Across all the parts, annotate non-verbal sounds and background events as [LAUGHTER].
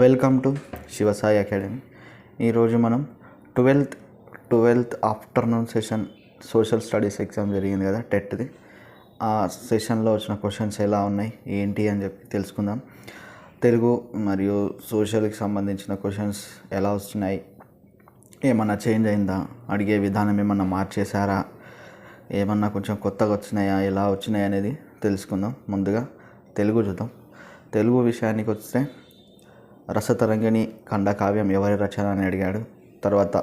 Welcome to Shivasai academy ఈరోజు మనం twelfth twelfth afternoon session social studies exam జరిగింది కదా టెట్ది ఆ సెషన్లో వచ్చిన క్వశ్చన్స్ ఎలా ఉన్నాయి ఏంటి అని చెప్పి తెలుసుకుందాం. తెలుగు మరియు సోషల్కి సంబంధించిన క్వశ్చన్స్ ఎలా వస్తున్నాయి ఏమన్నా చేంజ్ అయిందా అడిగే విధానం ఏమన్నా మార్చేశారా ఏమన్నా కొంచెం కొత్తగా వచ్చినాయా ఎలా వచ్చినాయి అనేది తెలుసుకుందాం. ముందుగా తెలుగు చూద్దాం. తెలుగు విషయానికి వస్తే రసతరంగిణి ఖండకావ్యం ఎవరి రచన అని అడిగాడు. తర్వాత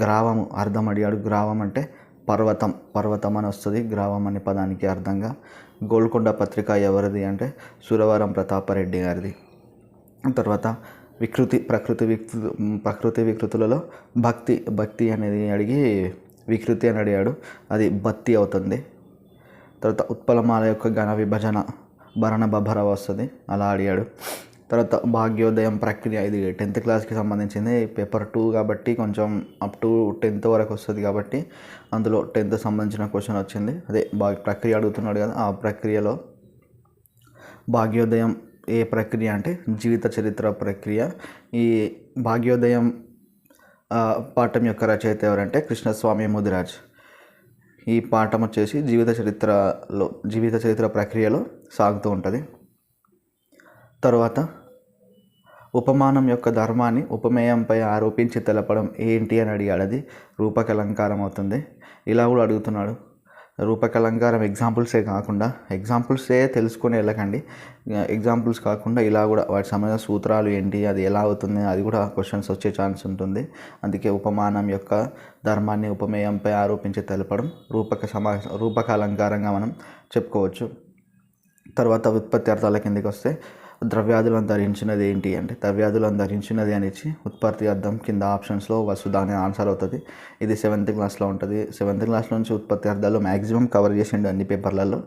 గ్రావము అర్థం అడిగాడు. గ్రావం అంటే పర్వతం. పర్వతం అని వస్తుంది. గ్రావం అనే పదానికి అర్థంగా గోల్కొండ పత్రిక ఎవరిది అంటే సురవరం ప్రతాపరెడ్డి గారిది. తర్వాత వికృతి ప్రకృతి వికృతి ప్రకృతి వికృతులలో భక్తి భక్తి అనేది అడిగి వికృతి అని అడిగాడు. అది భక్తి అవుతుంది. తర్వాత ఉత్పలమాల యొక్క ఘన విభజన భరణ బభర వస్తుంది. అలా అడిగాడు. తర్వాత భాగ్యోదయం ప్రక్రియ ఇది టెన్త్ క్లాస్కి సంబంధించింది పేపర్ టూ కాబట్టి కొంచెం అప్ టు టెన్త్ వరకు వస్తుంది కాబట్టి అందులో టెన్త్ సంబంధించిన క్వశ్చన్ వచ్చింది. అదే భాగ్య ప్రక్రియ అడుగుతున్నాడు కదా ఆ ప్రక్రియలో భాగ్యోదయం ఏ ప్రక్రియ అంటే జీవిత చరిత్ర ప్రక్రియ. ఈ భాగ్యోదయం పాఠం యొక్క రచయిత ఎవరంటే కృష్ణస్వామి ముదిరాజ్. ఈ పాఠం వచ్చేసి జీవిత చరిత్రలో జీవిత చరిత్ర ప్రక్రియలో సాగుతూ ఉంటుంది. తర్వాత ఉపమానం యొక్క ధర్మాన్ని ఉపమేయంపై ఆరోపించి తెలపడం ఏంటి అని అడిగాడు అది రూపకలంకారం అవుతుంది ఇలా కూడా అడుగుతున్నాడు. రూపకలంకారం ఎగ్జాంపుల్సే కాకుండా ఎగ్జాంపుల్సే తెలుసుకొని వెళ్ళకండి. ఎగ్జాంపుల్స్ కాకుండా ఇలా కూడా వాటి సంబంధించిన సూత్రాలు ఏంటి అది ఎలా అవుతుంది అది కూడా క్వశ్చన్స్ వచ్చే ఛాన్స్ ఉంటుంది. అందుకే ఉపమానం యొక్క ధర్మాన్ని ఉపమేయంపై ఆరోపించి తెలపడం రూపక సమా రూపక అలంకారంగా మనం చెప్పుకోవచ్చు. తర్వాత ఉత్పత్తి అర్థాల కిందకి వస్తే ద్రవ్యాధులను ధరించినది ఏంటి అంటే ద్రవ్యాధులను ధరించినది అని ఉత్పత్తి అర్థం కింద ఆప్షన్స్లో వసుధ అనే ఆన్సర్ అవుతుంది. ఇది సెవెంత్ క్లాస్లో ఉంటుంది. సెవెంత్ క్లాస్ నుంచి ఉత్పత్తి అర్థాలు మ్యాక్సిమం కవర్ చేసిండు అన్ని పేపర్లలో.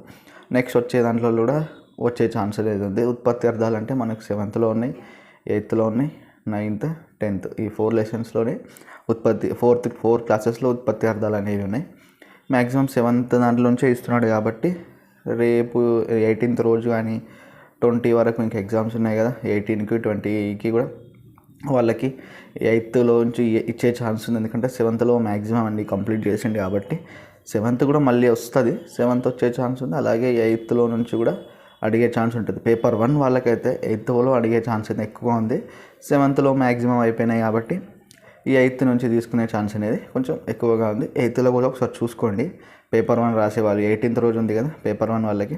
నెక్స్ట్ వచ్చే దాంట్లో కూడా వచ్చే ఛాన్స్ లేదు ఉంది ఉత్పత్తి అర్థాలు అంటే మనకు సెవెంత్లో ఉన్నాయి ఎయిత్లో ఉన్నాయి నైన్త్ టెన్త్ ఈ ఫోర్ లెసన్స్లోనే ఉత్పత్తి ఫోర్త్ ఫోర్ క్లాసెస్లో ఉత్పత్తి అర్థాలు అనేవి ఉన్నాయి. మ్యాక్సిమం సెవెంత్ దాంట్లో నుంచే ఇస్తున్నాడు కాబట్టి రేపు ఎయిటీన్త్ రోజు కానీ ట్వంటీ వరకు ఇంకా ఎగ్జామ్స్ ఉన్నాయి కదా ఎయిటీన్కి ట్వంటీకి కూడా వాళ్ళకి ఎయిత్లో నుంచి ఇచ్చే ఛాన్స్ ఉంది. ఎందుకంటే సెవెంత్లో మ్యాక్సిమం అన్ని కంప్లీట్ చేసిండు కాబట్టి సెవెంత్ కూడా మళ్ళీ వస్తుంది. సెవెంత్ వచ్చే ఛాన్స్ ఉంది. అలాగే ఎయిత్లో నుంచి కూడా అడిగే ఛాన్స్ ఉంటుంది. పేపర్ వన్ వాళ్ళకైతే ఎయిత్లో అడిగే ఛాన్స్ అయితే ఎక్కువ ఉంది. సెవెంత్లో మ్యాక్సిమం అయిపోయినాయి కాబట్టి ఈ ఎయిత్ నుంచి తీసుకునే ఛాన్స్ అనేది కొంచెం ఎక్కువగా ఉంది. ఎయిత్లో కూడా ఒకసారి చూసుకోండి. పేపర్ వన్ రాసేవాళ్ళు. ఎయిటీన్త్ రోజు ఉంది కదా పేపర్ వన్ వాళ్ళకి.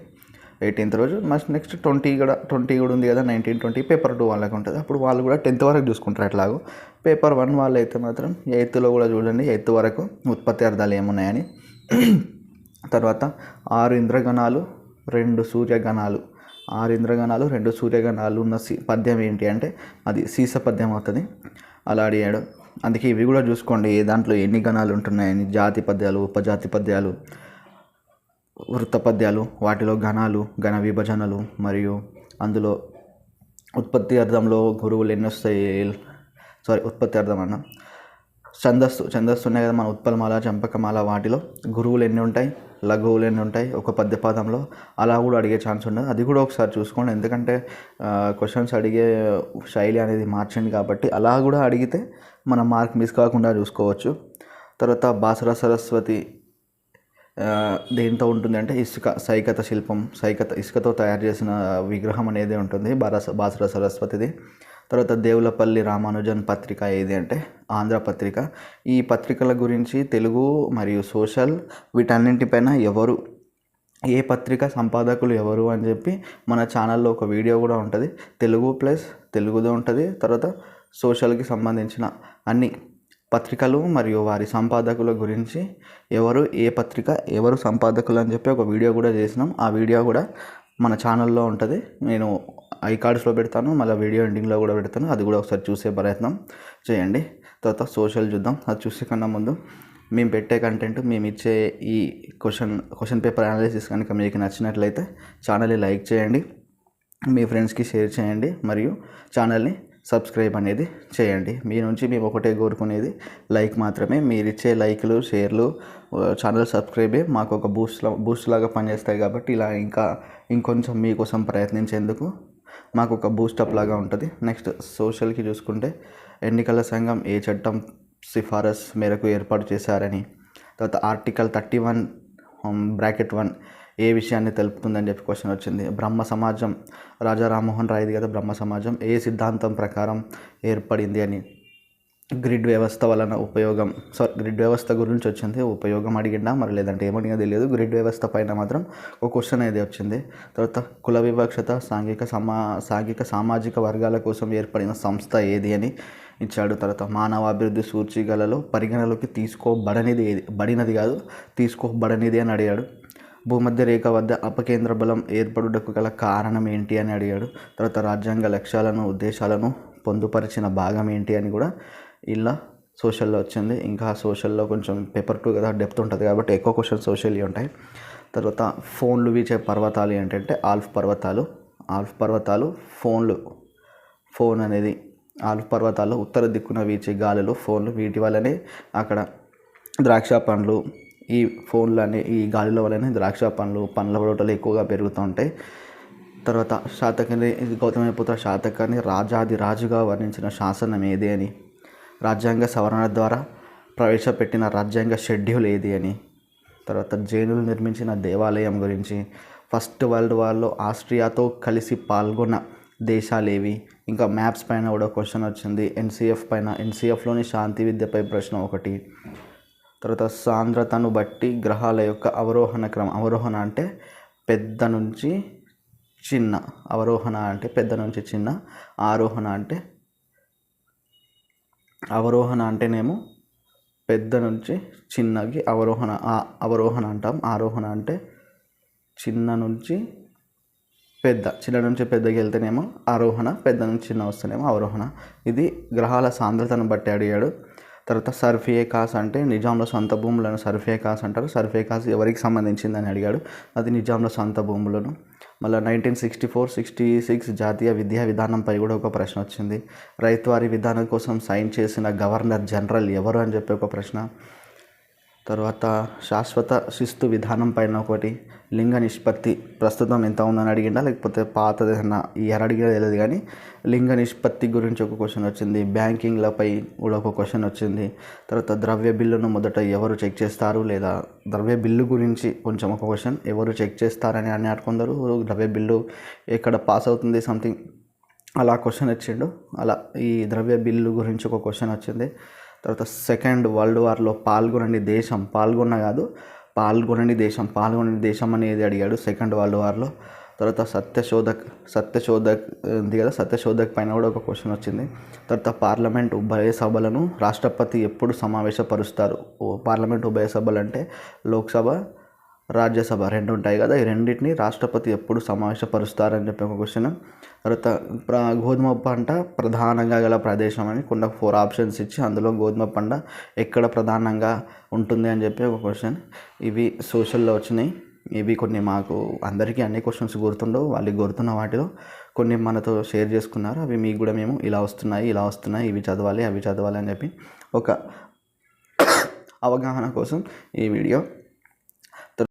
ఎయిటీన్త్ రోజు మస్ట్ నెక్స్ట్ ట్వంటీ కూడా ట్వంటీ కూడా ఉంది కదా నైన్టీన్ ట్వంటీ పేపర్ టూ వాళ్ళకి ఉంటుంది. అప్పుడు వాళ్ళు కూడా టెన్త్ వరకు చూసుకుంటారు అట్లాగో. పేపర్ వన్ వాళ్ళు అయితే మాత్రం ఎయిత్లో కూడా చూడండి ఎయిత్ వరకు ఉత్పత్తి అర్థాలు ఏమున్నాయని. [CLEARS THROAT] తర్వాత ఆరు ఇంద్రగణాలు రెండు సూర్యగణాలు. ఆరు ఇంద్రగణాలు రెండు సూర్యగణాలు ఉన్న సీ పద్యం ఏంటి అంటే అది సీస పద్యం అవుతుంది. అలా అడిగాడు. అందుకే ఇవి కూడా చూసుకోండి ఏ దాంట్లో ఎన్ని గణాలు ఉంటున్నాయని జాతి పద్యాలు ఉపజాతి పద్యాలు. వృత్త పద్యాలు వాటిలో ఘనాలు ఘన విభజనలు మరియు అందులో ఉత్పత్తి అర్థంలో గురువులు ఎన్ని వస్తాయి? సారీ ఉత్పత్తి అర్థం అన్న. ఛందస్సు ఛందస్సు ఉన్నాయి కదా మన ఉత్పలమాల చంపకమాల వాటిలో. గురువులు ఎన్ని ఉంటాయి? లఘువులు ఎన్ని ఉంటాయి? ఒక పద్య పదంలో అలా కూడా అడిగే ఛాన్స్ ఉండదు. అది కూడా ఒకసారి చూసుకోండి. ఎందుకంటే క్వశ్చన్స్ అడిగే శైలి అనేది మార్చండి కాబట్టి అలా కూడా అడిగితే మనం మార్క్ మిస్ కాకుండా చూసుకోవచ్చు. తర్వాత బాసర సరస్వతి దేంతో ఉంటుంది అంటే ఇసుక సైకత శిల్పం సైకత ఇసుకతో తయారు చేసిన విగ్రహం అనేది ఉంటుంది బారస బాసర సరస్వతిది. తర్వాత దేవులపల్లి రామానుజన్ పత్రిక ఏది అంటే ఆంధ్ర పత్రిక. ఈ పత్రికల గురించి తెలుగు మరియు సోషల్ వీటన్నింటిపైన ఎవరు ఏ పత్రిక సంపాదకులు ఎవరు అని చెప్పి మన ఛానల్లో ఒక వీడియో కూడా ఉంటుంది. తెలుగు ప్లస్ తెలుగుదో ఉంటుంది. తర్వాత సోషల్కి సంబంధించిన అన్ని పత్రికలు మరియు వారి సంపాదకుల గురించి ఎవరు ఏ పత్రిక ఎవరు సంపాదకులు అని చెప్పి ఒక వీడియో కూడా చేసినాం. ఆ వీడియో కూడా మన ఛానల్లో ఉంటుంది. నేను ఐ కార్డ్స్లో పెడతాను మళ్ళీ వీడియో ఎండింగ్లో కూడా పెడతాను. అది కూడా ఒకసారి చూసే ప్రయత్నం చేయండి. తర్వాత సోషల్ చూద్దాం. అది చూసే కన్నా ముందు మేము పెట్టే కంటెంట్ మేము ఇచ్చే ఈ క్వశ్చన్ క్వశ్చన్ పేపర్ అనాలిసిస్ కనుక మీకు నచ్చినట్లయితే ఛానల్ని లైక్ చేయండి. మీ ఫ్రెండ్స్కి షేర్ చేయండి. మరియు ఛానల్ని సబ్స్క్రైబ్ అనేది చేయండి. మీ నుంచి మేము ఒకటే కోరుకునేది లైక్ మాత్రమే. మీరు ఇచ్చే లైక్లు షేర్లు ఛానల్ సబ్స్క్రైబే మాకు ఒక బూస్ట్ బూస్ట్ లాగా పనిచేస్తాయి కాబట్టి ఇలా ఇంకా ఇంకొంచెం మీకోసం ప్రయత్నించేందుకు మాకు ఒక బూస్టప్ లాగా ఉంటుంది. నెక్స్ట్ సోషల్కి చూసుకుంటే ఎన్నికల సంఘం ఏ చట్టం సిఫారసు మేరకు ఏర్పాటు చేశారని తర్వాత article thirty one bracket one A విషయాన్ని తెలుపుతుందని చెప్పి క్వశ్చన్ వచ్చింది. బ్రహ్మ సమాజం రాజా రామ్మోహన్ రాయ్ది కదా బ్రహ్మ సమాజం. ఏ సిద్ధాంతం ప్రకారం ఏర్పడింది అని? గ్రిడ్ వ్యవస్థ వలన ఉపయోగం. సో గ్రిడ్ వ్యవస్థ గురించి వచ్చింది. ఉపయోగం అడిగిండా? మరి లేదంటే ఏమడిగా తెలియదు. గ్రిడ్ వ్యవస్థ పైన మాత్రం ఒక క్వశ్చన్ అయితే వచ్చింది. తర్వాత కుల వివక్షత సాంఘిక సమా సాంఘిక సామాజిక వర్గాల కోసం ఏర్పడిన సంస్థ ఏది అని ఇచ్చాడు. తర్వాత మానవ అభివృద్ధి సూచికలలో పరిగణలోకి తీసుకోబడనిది ఏది? బడినది కాదు తీసుకోబడనిది అని అడిగాడు. భూమధ్య రేఖ వద్ద అపకేంద్ర బలం ఏర్పడుటకు గల కారణం ఏంటి అని అడిగాడు. తర్వాత రాజ్యాంగ లక్ష్యాలను ఉద్దేశాలను పొందుపరిచిన భాగం ఏంటి అని కూడా ఇలా సోషల్లో వచ్చింది. ఇంకా సోషల్లో కొంచెం పేపర్ టూ కదా డెప్త్ ఉంటుంది కాబట్టి ఎక్కువ క్వశ్చన్స్ సోషల్లీ ఉంటాయి. తర్వాత ఫోన్లు వీచే పర్వతాలు ఏంటంటే ఆల్ఫ్ పర్వతాలు. ఆల్ఫ్ పర్వతాలు ఫోన్లు. ఫోన్ అనేది ఆల్ఫ్ పర్వతాలు ఉత్తర దిక్కున వీచే గాలులు ఫోన్లు. వీటి వల్లనే అక్కడ ద్రాక్ష పండ్లు ఈ ఫోన్లు అనే ఈ గాలిలో వల్లనే ద్రాక్ష పండ్లు పండ్ల తోటలు ఎక్కువగా పెరుగుతూ ఉంటాయి. తర్వాత శాతకని ఇది శాతకాన్ని రాజాది రాజుగా వర్ణించిన శాసనం ఏది అని రాజ్యాంగ సవరణ ద్వారా ప్రవేశపెట్టిన రాజ్యాంగ షెడ్యూల్ ఏది అని. తర్వాత జైనులు నిర్మించిన దేవాలయం గురించి. ఫస్ట్ వరల్డ్ వార్లో ఆస్ట్రియాతో కలిసి పాల్గొన్న దేశాలు ఏవి ఇంకా మ్యాప్స్ పైన కూడా క్వశ్చన్ వచ్చింది. ఎన్సీఎఫ్ పైన. ఎన్సీఎఫ్లోని శాంతి విద్యపై ప్రశ్న ఒకటి. తర్వాత సాంద్రతను బట్టి గ్రహాల యొక్క అవరోహణ క్రమం. అవరోహణ అంటే పెద్ద నుంచి చిన్న. అవరోహణ అంటే పెద్ద నుంచి చిన్న. ఆరోహణ అంటే అవరోహణ అంటేనేమో పెద్ద నుంచి చిన్నకి అవరోహణ ఆ- అవరోహణ అంటాం. ఆరోహణ అంటే చిన్న నుంచి పెద్ద చిన్న నుంచి పెద్దకి వెళ్తేనేమో ఆరోహణ పెద్ద నుంచి చిన్న వస్తేనేమో అవరోహణ. ఇది గ్రహాల సాంద్రతను బట్టి అడిగాడు. తర్వాత సర్ఫియే కాస్ అంటే నిజాంలో సొంత భూములను సర్ఫియే కాస్ అంటారు. సర్ఫియే కాస్ ఎవరికి సంబంధించిందని అడిగాడు. అది నిజాంలో సొంత భూములను. మళ్ళీ nineteen sixty four sixty six జాతీయ విద్యా విధానంపై కూడా ఒక ప్రశ్న వచ్చింది. రైతువారి విధానం కోసం సైన్ చేసిన గవర్నర్ జనరల్ ఎవరు అని చెప్పి ఒక ప్రశ్న. తర్వాత శాశ్వత శిస్తు విధానం పైన ఒకటి లింగ నిష్పత్తి ప్రస్తుతం ఎంత ఉందని అడిగిందా లేకపోతే పాతది ఏదన్నా ఇయర్ అడిగినా తెలియదు కానీ లింగ నిష్పత్తి గురించి ఒక క్వశ్చన్ వచ్చింది బ్యాంకింగ్లపై కూడా ఒక క్వశ్చన్ వచ్చింది. తర్వాత ద్రవ్య బిల్లును మొదట ఎవరు చెక్ చేస్తారు లేదా ద్రవ్య బిల్లు గురించి కొంచెం ఒక క్వశ్చన్ ఎవరు చెక్ చేస్తారని అని కొందరు ద్రవ్య బిల్లు ఎక్కడ పాస్ అవుతుంది సంథింగ్ అలా క్వశ్చన్ వచ్చిండు. అలా ఈ ద్రవ్య బిల్లు గురించి ఒక క్వశ్చన్ వచ్చింది. తర్వాత సెకండ్ వరల్డ్ వార్లో పాల్గొనని దేశం పాల్గొన్న కాదు పాల్గొనని దేశం పాల్గొనని దేశం అనేది అడిగాడు సెకండ్ వరల్డ్ వార్లో. తర్వాత సత్యశోధక్ సత్యశోధక్ ఉంది కదా సత్యశోధక్ పైన కూడా ఒక క్వశ్చన్ వచ్చింది. తర్వాత పార్లమెంట్ ఉభయ సభలను రాష్ట్రపతి ఎప్పుడు సమావేశపరుస్తారు? ఓ పార్లమెంట్ ఉభయ సభలు అంటే లోక్సభ రాజ్యసభ రెండు ఉంటాయి కదా ఈ రెండింటిని రాష్ట్రపతి ఎప్పుడు సమావేశపరుస్తారని చెప్పి ఒక క్వశ్చన్ తర్వాత ప్ర- గోధుమ పంట ప్రధానంగా గల ప్రదేశం అని కొన్ని ఫోర్ ఆప్షన్స్ ఇచ్చి అందులో గోధుమ పంట ఎక్కడ ప్రధానంగా ఉంటుంది అని చెప్పి ఒక క్వశ్చన్ ఇవి సోషల్లో వచ్చినాయి. ఇవి కొన్ని మాకు అందరికీ అన్ని క్వశ్చన్స్ గుర్తుండవు వాళ్ళకి గుర్తున్న వాటిలో కొన్ని మనతో షేర్ చేసుకున్నారు. అవి మీకు కూడా మేము ఇలా వస్తున్నాయి ఇలా వస్తున్నాయి ఇవి చదవాలి అవి చదవాలి అని చెప్పి ఒక అవగాహన కోసం ఈ వీడియో